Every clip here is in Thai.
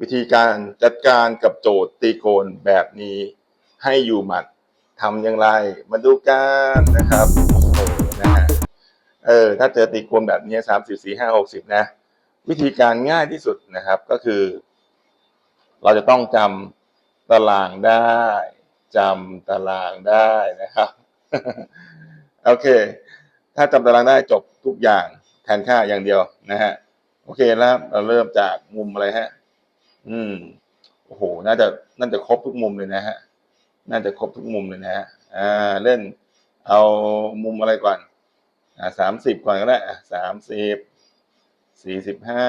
วิธีการจัดการกับโจทย์ตีโกนแบบนี้ให้อยู่หมัดทำอย่างไร มาดูกันนะครับโอ้โหนะฮะเออถ้าเจอตีโกนแบบนี้สามสี่สี่ห้าหกสิบนะ วิธีการง่ายที่สุดนะครับก็คือ เราจะต้องจำตารางได้จำตารางได้นะครับ โอเค ถ้าจำตารางได้จบทุกอย่างแทนค่าอย่างเดียวนะฮะโอเคแล้วเราเริ่มจากมุมอะไรฮะ อืมโอ้โห น่าจะน่าจะครบทุกมุมเลยนะฮะ น่าจะครบทุกมุมเลยนะฮะ อ่า เล่น เอามุมอะไรก่อน อ่าสามสิบก่อนก็ได้อะสามสิบ สี่สิบห้า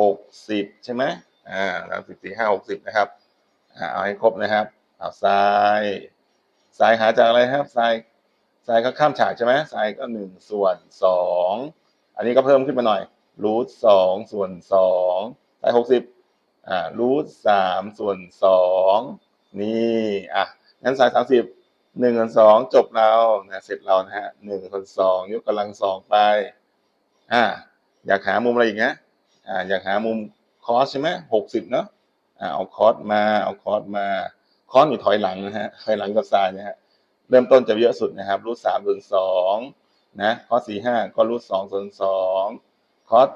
หกสิบใช่ไหมอ่าสามสิบสี่ห้าหกสิบนะครับ อ่า เอาให้ครบนะครับ เอาซ้ายซ้ายหาจากอะไรครับซ้ายซ้ายก็ข้ามฉากใช่ไหมซ้ายก็หนึ่งส่วนสอง อันนี้ก็เพิ่มขึ้นมาหน่อยรูทสองส่วนสอง ได้หกสิบอ่ารูทสามส่วนสองนี่อะงั้นสายสามสิบหนึ่งส่วนสองจบเรานะเสร็จเรานะฮะหนึ่งส่วนสองยกกำลังสองไปอ่าอยากหามุมอะไรอีกนะอ่าอยากหามุมคอสใช่ไหมหกสิบเนาะอ่าเอาคอสมาเอาคอสมาคอสอยู่ถอยหลังนะฮะถอยหลังกับซายนะฮะเริ่มต้นจะเยอะสุดนะครับรูทสามส่วนสองนะคอสสี่ห้าก็รูทสองส่วนสองคอส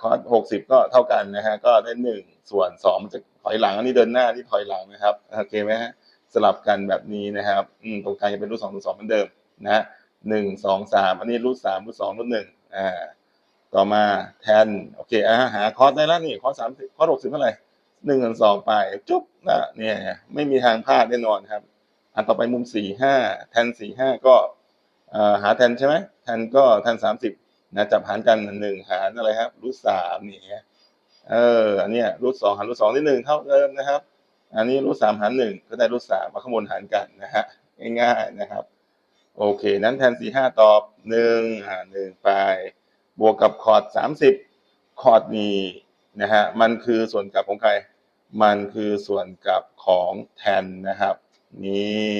คอสหกสิบก็เท่ากันนะฮะก็ได้หนึ่งส่วนสองมันจะถอยหลังอันนี้เดินหน้านี่ถอยหลังนะครับโอเคไหมฮะสลับกันแบบนี้นะครับอืมตรงกลางจะเป็นรูทสองรูทสองเหมือนเดิมนะฮะหนึ่งสองสามอันนี้รูทสามรูทสองรูทหนึ่งอ่าต่อมาแทนโอเคอ่าหาคอสได้แล้วนี่คอสสามสิบคอสหกสิบเท่าไหร่หนึ่งส่วนสองไปจุ๊บนะเนี่ยไม่มีทางพลาดแน่นอนครับ อันต่อไปมุมสี่ห้าแทนสี่ห้าก็อ่อหาแทนใช่ไหมแทนก็แทนสามสิบ นะจับหารกันหนึ่งหารอะไรครับรูทสามนี่เออ อันนี้รูทสองหารรูทสองได้หนึ่งเท่าเดิมนะครับ อันนี้รูทสามหารหนึ่งก็ได้รูทสามมาข้างบนหารกันนะฮะง่ายๆนะครับ โอเค นั้นแทนสี่ห้าตอบหนึ่งอ่าหนึ่งไป บวกกับคอร์ดสามสิบคอร์ดนี้นะฮะมันคือส่วนกลับของใคร มันคือส่วนกลับของแทนนะครับ นี่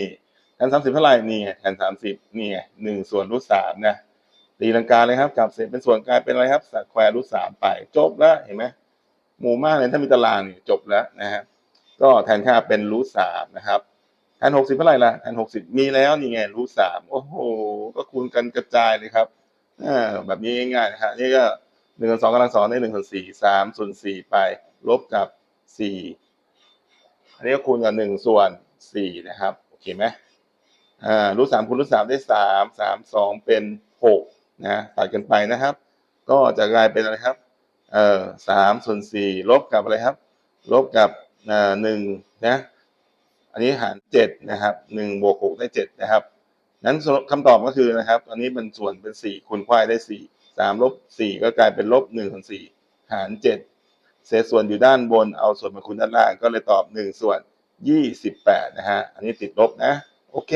แทนสามสิบเท่าไหร่นี่แทนสามสิบนี่หนึ่งส่วนรูทสามนะ ตีลังกาเลยครับกลับเสร็จเป็นส่วนกลายเป็นอะไรครับสแควร์รูทสามไป จบแล้วเห็นไหมหมู่มากเลยถ้ามีตารางนี่จบแล้วนะฮะก็แทนค่าเป็นรูทสามนะครับแทนหกสิบเท่าไหร่ล่ะแทนหกสิบมีแล้วนี่ไงรูทสามโอ้โห ก็คูณกันกระจายเลยครับอ่าแบบนี้ง่ายๆนะฮะนี่ก็หนึ่งส่วนสองกำลังสองได้หนึ่งส่วนสี่สามส่วนสี่ไป ลบกับสี่อันนี้ก็คูณกับหนึ่งส่วนสี่นะครับโอเคไหมอ่ารูทสามคูณรูทสามได้สามสามสองเป็นหก นะตัดกันไปนะครับ ก็จะกลายเป็นอะไรครับ เอ่อสามส่วนสี่ลบกับอะไรครับ ลบกับอ่าหนึ่งนะ อันนี้หารเจ็ดนะครับหนึ่งบวกหกได้เจ็ดนะครับ นั้นคำตอบก็คือนะครับ อันนี้เป็นส่วนเป็นสี่คูณควายได้สี่สามลบสี่ก็กลายเป็นลบหนึ่งส่วนสี่หารเจ็ดเศษส่วนอยู่ด้านบนเอาส่วนมาคูณด้านล่างก็เลยตอบหนึ่งส่วนยี่สิบแปดนะฮะ อันนี้ติดลบนะ โอเค